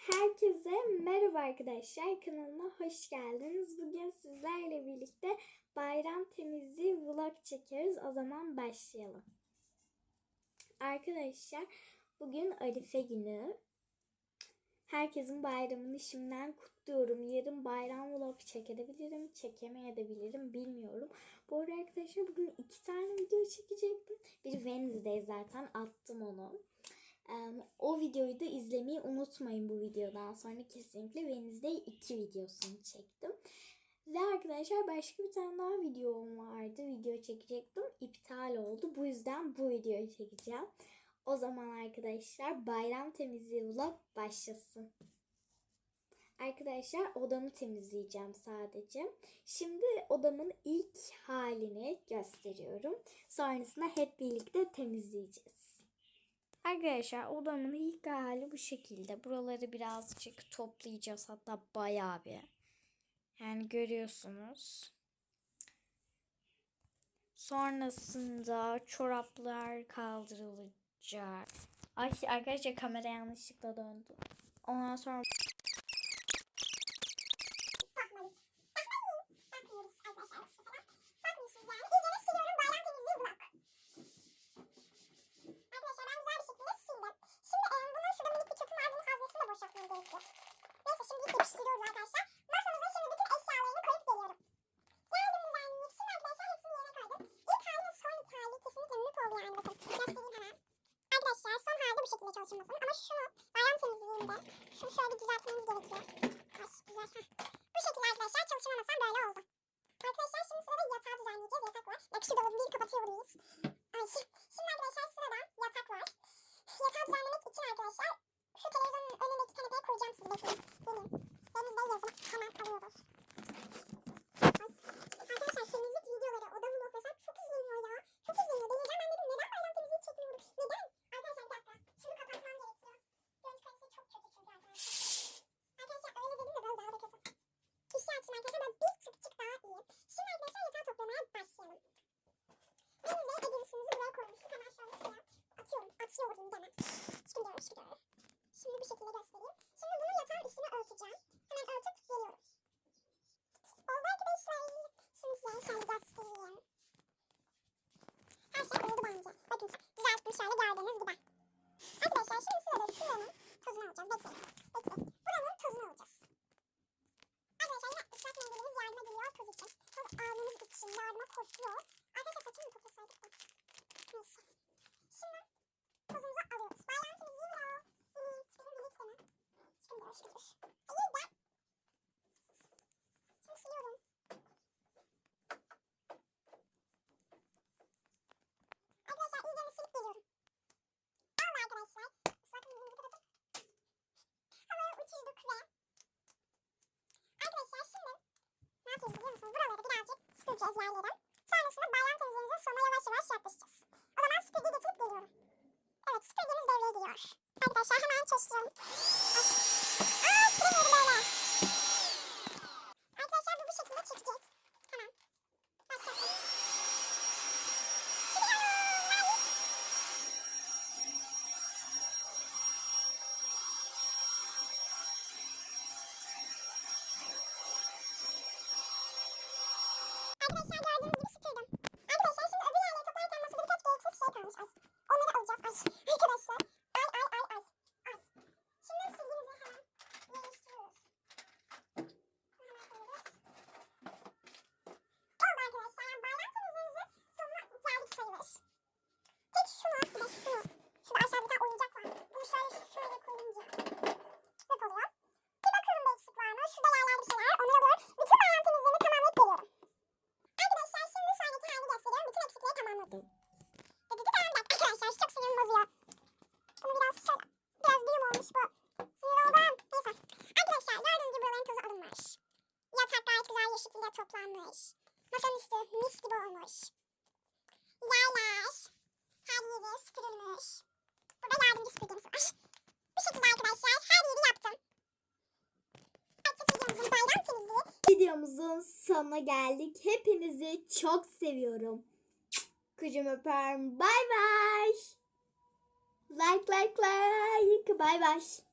Herkese merhaba arkadaşlar. Kanalıma hoş geldiniz. Bugün sizlerle birlikte bayram temizliği vlog çekiyoruz. O zaman başlayalım. Arkadaşlar bugün Arife günü. Herkesin bayramını şimdiden kutluyorum. Yarın bayram vlog çekebilirim, çekemeyebilirim bilmiyorum. Bu arada arkadaşlar bugün iki tane video çekecektim. Bir Wednesday zaten attım onu. O videoyu da izlemeyi unutmayın bu videodan sonra kesinlikle Wednesday 2 videosunu çektim. Ve arkadaşlar başka bir tane daha videom vardı. Video çekecektim. iptal oldu. Bu yüzden bu videoyu çekeceğim. O zaman arkadaşlar bayram temizliği vlog başlasın. Arkadaşlar odamı temizleyeceğim sadece. Şimdi odamın ilk halini gösteriyorum. Sonrasında hep birlikte temizleyeceğiz. Arkadaşlar odamın ilk hali bu şekilde. Buraları birazcık toplayacağız hatta bayağı bir. Yani görüyorsunuz. Sonrasında çoraplar kaldırılacak. Ay arkadaşlar kamera yanlışlıkla döndü. Ondan sonra Bakmayın. Bakmayın. Bakmıyoruz arkadaşlar bu sefer. Bakmıyorsunuz yani. İyice de siliyorum bayram temizliği blok. Arkadaşlar ben güzel bir şekilde sildim. Şimdi e, bunun şurada minik bir çöpüm var. Bunun haznesini de boşaltmam gerekiyor. Neyse şimdi ilk yapıştırıyoruz arkadaşlar. Masamıza şimdi bütün eşyalarını koyup geliyorum. Geldim güzelliği. Şimdi arkadaşlar hepsini yerine koydum. İlk hali ve son hali kesinlikle mük oldu yani bakın. Göstereyim hemen. Arkadaşlar son halde masanın. Ama şunu bayram temizliğinde şunu şöyle düzeltmemiz gerekiyor. Ay güzel. Heh. Bu şekilde arkadaşlar çalışma masam böyle oldu. Arkadaşlar şimdi sırada yatağı düzenleyeceğiz. Yatak var. Bak şu dolabı bir kapatıyor burayız. Ay. Şimdi arkadaşlar sırada yatak var. Yatağı düzenlemek için arkadaşlar şu televizyonun önündeki kanepeye koyacağım sizi. Bekleyin. Gelin. Deniz Bey yazın. Hemen alıyoruz. Ay. Arkadaşlar temizlik videoları, oda vlogları çok izleniyor ya. Çok izleniyor. Deneyeceğim ben dedim. Neden bayram temizliği çekmiyorum? Neden? Arkadaşlar bir dakika. Şunu kapatmam gerekiyor. Görüntü kalitesi çok kötü çünkü arkadaşlar. Arkadaşlar öyle dedim de böyle daha da kötü. İşi açın arkadaşlar ben bir tık tık daha iyi. Şimdi arkadaşlar yatağı toplamaya başlayalım. Benim de edilişimizi buraya koymuştuk. Hemen şöyle şuraya atıyorum. Atıyorum hemen. Çıkıyorum çıkıyorum. Şimdi bir şekilde göstereyim. Şimdi bunu örteceğim. Hemen örtüp geliyorum. Oldu arkadaşlar. Şimdi size şöyle göstereyim. Her şey oldu bence. Bakın düzelttim şöyle gördüğünüz gibi. Arkadaşlar şimdi sırada şuranın tozunu alacağız. Bekleyin. Bekleyin. Buranın tozunu alacağız. Arkadaşlar yine ıslak mendilimiz yardıma geliyor toz için. Toz aldığımız için yardıma koşuyor. Arkadaşlar saçımı mı toplasaydık da. Neyse. Şimdi tozumuzu alıyoruz. O? Evet. Benim minik seni. Şimdi dur şimdi dur. Hayır da. Şimdi siliyorum. Arkadaşlar iyice bir silip geliyorum. Oldu arkadaşlar. Islak mendilimizi kapatıp. Havaya uçurduk ve Arkadaşlar şimdi ne yapıyoruz biliyor musunuz? Buraları birazcık süpüreceğiz yerleri. Sonrasında bayram temizliğimizin sonuna yavaş yavaş yaklaşacağız. O zaman süpürge getirip geliyorum. Evet süpürgemiz devreye giriyor. Arkadaşlar hemen. Ay. Aa süremiyorum böyle. Arkadaşlar bu bu şekilde çekeceğiz. Hemen. Başlatalım. Gidiyorum. Hayır. Arkadaşlar gördüğünüz gibi süpürdüm. Arkadaşlar şimdi öbür yerleri toplarken masada birkaç gereksiz şey kalmış. Ay. Onları alacağız. Ay. Arkadaşlar. Ay ay ay ay. Ay. Şimdi silgimizi hemen yerleştiriyoruz. Hemen koyuyoruz. Oldu arkadaşlar. Bayram temizliğimizin sonuna geldik sayılır. Tek şunu bir de şunu. Şurada aşağıda bir tane oyuncak var. Bunu şöyle şöyle koyunca. Yok oluyor. Bir bakıyorum bir eksik var mı? Şurada yerler bir şeyler. Onları alıyorum. Bütün bayram temizliğimi tamamlayıp geliyorum. Arkadaşlar şimdi sonraki halini gösteriyorum. Bütün eksikleri tamamladım. Dedi de tamam bak arkadaşlar çok sinirimi bozuyor. Bunu biraz şöyle. Biraz büyüm olmuş bu. Sinir oldum. Neyse. Arkadaşlar gördüğünüz gibi buraların tozu alınmış. Yatak gayet güzel bir şekilde toplanmış. Masanın üstü mis gibi olmuş. Yerler. Her yeri süpürülmüş. Burada yardımcı süpürgemiz var. Bu şekilde arkadaşlar her yeri yaptım. Videomuzun bayram videomuzun sonuna geldik. Hepinizi çok seviyorum. Kucum öperim. Bye bye. Like like like. Bye bye.